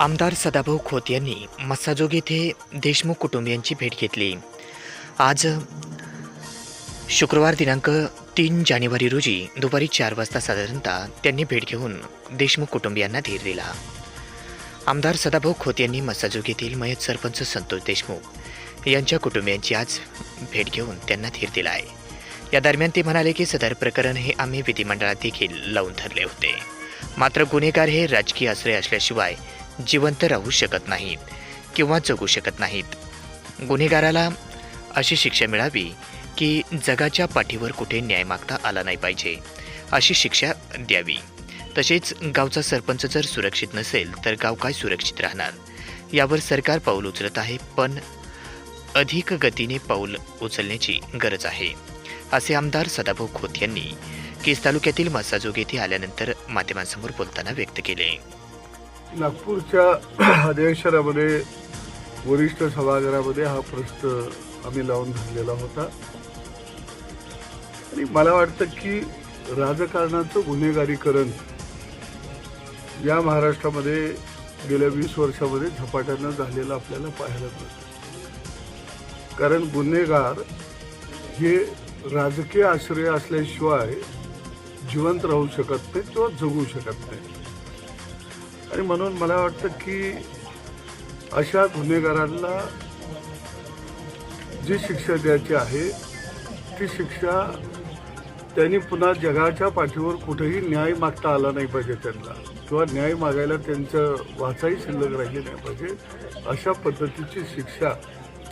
आमदार सदाभाऊ खोत यांनी मस्साजोग येथे देशमुख कुटुंबियांची भेट घेतली. आज शुक्रवार दिनांक तीन जानेवारी रोजी दुपारी चार वाजता साधारणतः त्यांनी भेट घेऊन देशमुख कुटुंबियांना धीर दिला. आमदार सदाभाऊ खोत यांनी मस्साजोग येथील मयत सरपंच संतोष देशमुख यांच्या कुटुंबियांची आज भेट घेऊन त्यांना धीर दिला आहे या दरम्यान ते म्हणाले की सदर प्रकरण हे आम्ही विधिमंडळात देखील लावून धरले होते. मात्र गुन्हेगार हे राजकीय आश्रय असल्याशिवाय जिवंत राहू शकत नाहीत किंवा जगू शकत नाहीत. गुन्हेगाराला अशी शिक्षा मिळावी की जगाच्या पाठीवर कुठे न्याय मागता आला नाही पाहिजे अशी शिक्षा द्यावी. तसेच गावचा सरपंच जर सुरक्षित नसेल तर गाव काय सुरक्षित राहणार? यावर सरकार पाऊल उचलत आहे पण अधिक गतीने पाऊल उचलण्याची गरज आहे असे आमदार सदाभाऊ खोत यांनी केस तालुक्यातील मसाजोग येथे आल्यानंतर माध्यमांसमोर बोलताना व्यक्त केले. नागपूरच्या अधिवेशनामध्ये वरिष्ठ सभागृहामध्ये हा प्रश्न आम्ही लावून धरलेला होता. आणि मला वाटतं की राजकारणाचं गुन्हेगारीकरण या महाराष्ट्रामध्ये गेल्या वीस वर्षामध्ये झपाट्यानं झालेलं आपल्याला पाहायला मिळतं. कारण गुन्हेगार हे राजकीय आश्रय असल्याशिवाय जिवंत राहू शकत नाही किंवा जगू शकत नाही आणि म्हणून मला वाटतं की अशा गुन्हेगारांना जी शिक्षा द्यायची आहे ती शिक्षा त्यांनी पुन्हा जगाच्या पाठीवर कुठेही न्याय मागता आला नाही पाहिजे त्यांना. किंवा न्याय मागायला त्यांचं वाचाही शिल्लक राहिली नाही पाहिजे. अशा पद्धतीची शिक्षा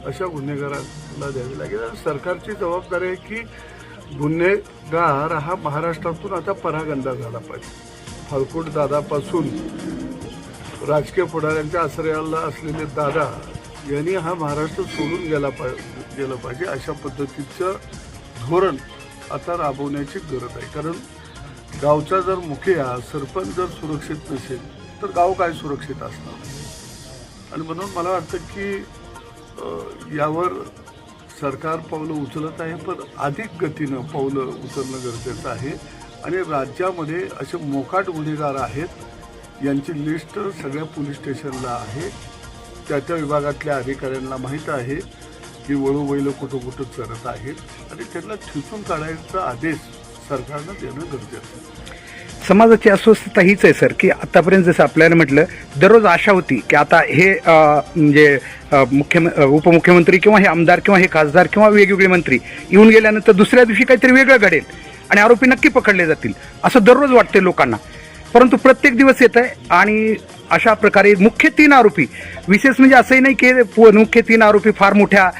अशा गुन्हेगारांना द्यावी लागेल. आणि सरकारची जबाबदारी आहे की गुन्हेगार हा महाराष्ट्रातून आता परागंदा झाला पाहिजे. फालकोट दादापासून राजकीय पुढाऱ्यांच्या आश्रयाला असलेले दादा यांनी हा महाराष्ट्र सोडून गेला पा गेलं पाहिजे अशा पद्धतीचं धोरण आता राबवण्याची गरज आहे. कारण गावचा जर मुखिया सरपंच जर सुरक्षित नसेल तर गाव काय सुरक्षित असणार? आणि म्हणून मला वाटतं की यावर सरकार पावलं उचलत आहे पण अधिक गतीनं पावलं उचलणं गरजेचं आहे. आणि राज्यामध्ये असे मोकाट गुन्हेगार आहेत यांची लिस्ट सगळ्या पोलीस स्टेशनला आहे. त्या त्या विभागातल्या अधिकाऱ्यांना माहीत आहे की वळूवैल कुठं कुठं चरत आहेत आणि त्यांना ठिसून काढायचा आदेश सरकारनं देणं गरजेचं समाजाची अस्वस्थता हीच आहे सर की आतापर्यंत जसं आपल्याला म्हटलं दररोज आशा होती की आता हे म्हणजे मुख्यम उपमुख्यमंत्री किंवा हे आमदार किंवा हे खासदार किंवा वेगवेगळे मंत्री येऊन गेल्यानंतर दुसऱ्या दिवशी काहीतरी वेगळं घडेल आणि आरोपी नक्की पकडले जातील असं दररोज वाटते लोकांना. परंतु प्रत्येक दिवस येत आहे आणि अशा प्रकारे मुख्य तीन आरोपी विशेष म्हणजे असंही नाही की पु- मुख्य तीन आरोपी फार मोठ्या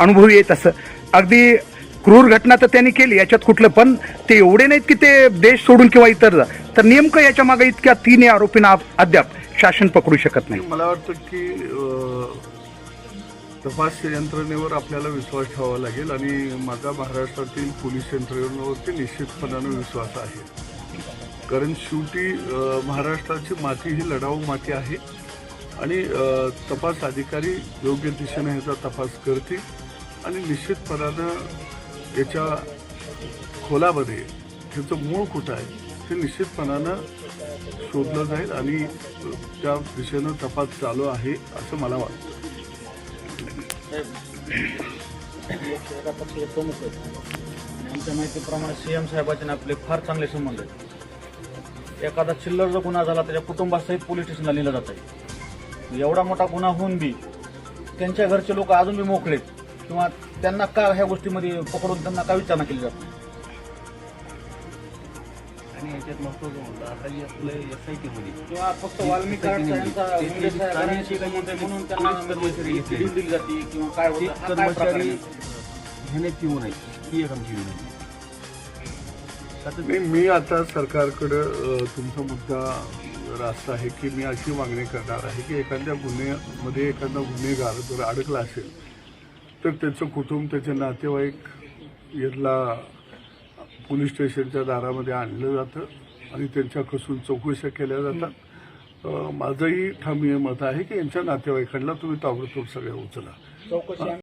अनुभवी आहेत असं. अगदी क्रूर घटना तर त्यांनी केली याच्यात कुठलं पण ते एवढे नाहीत की ते देश सोडून किंवा इतर जा. तर नेमकं याच्या मागे इतक्या तीन आरोपींना अद्याप शासन पकडू शकत नाही. मला वाटतं की तपास यंत्रणेवर आपल्याला विश्वास ठेवावा लागेल आणि माझा महाराष्ट्रातील पोलीस यंत्रणेवरती निश्चितपणानं विश्वास आहे. कारण शेवटी महाराष्ट्राची माती ही लढाऊ माती आहे आणि तपास अधिकारी योग्य दिशेने ह्याचा तपास करतील आणि निश्चितपणानं याच्या खोलामध्ये ह्याचं मूळ कुठं आहे ते निश्चितपणानं शोधलं जाईल आणि त्या दिशेनं तपास चालू आहे असं मला वाटतं. आमच्या माहितीप्रमाणे सी एम साहेबांचे आपले फार चांगले संबंध आहेत. एखादा चिल्लर जर गुन्हा झाला त्याच्या कुटुंबासहित पोलीस स्टेशनला लिहिलं जात आहे. एवढा मोठा गुन्हा होऊन बी त्यांच्या घरचे लोक अजून बी मोकळेत किंवा त्यांना का ह्या गोष्टीमध्ये पकडून त्यांना का विचारणा केली जात नाही? आणि याच्यात महत्वाचं म्हणलं आता ही आपलं एस आय टीमध्ये किंवा फक्त वाल्मिकी आर्ट यांचा मुंडे साहेबांची संबंध आहे म्हणून त्यांना कर्मचारी घेतले. दिली दिली जाते किंवा काय ते होतं काय प्रकार कर्मचारी आहे? घेण्यात येऊ नये. ही एक आमची विनंती. आता मी मी आता सरकारकडं तुमचा मुद्दा रास्त आहे की मी अशी मागणी करणार आहे की एखाद्या गुन्ह्यामध्ये एखादा गुन्हेगार जर अडकला असेल तर त्याचं कुटुंब त्याचे नातेवाईक यांना पोलीस स्टेशनच्या दारामध्ये आणलं जातं आणि त्यांच्यापासून चौकशा केल्या जातात. माझंही ठाम हे मत आहे की यांच्या नातेवाईकांना तुम्ही ताबडतोब सगळ्या उचला. चौकशी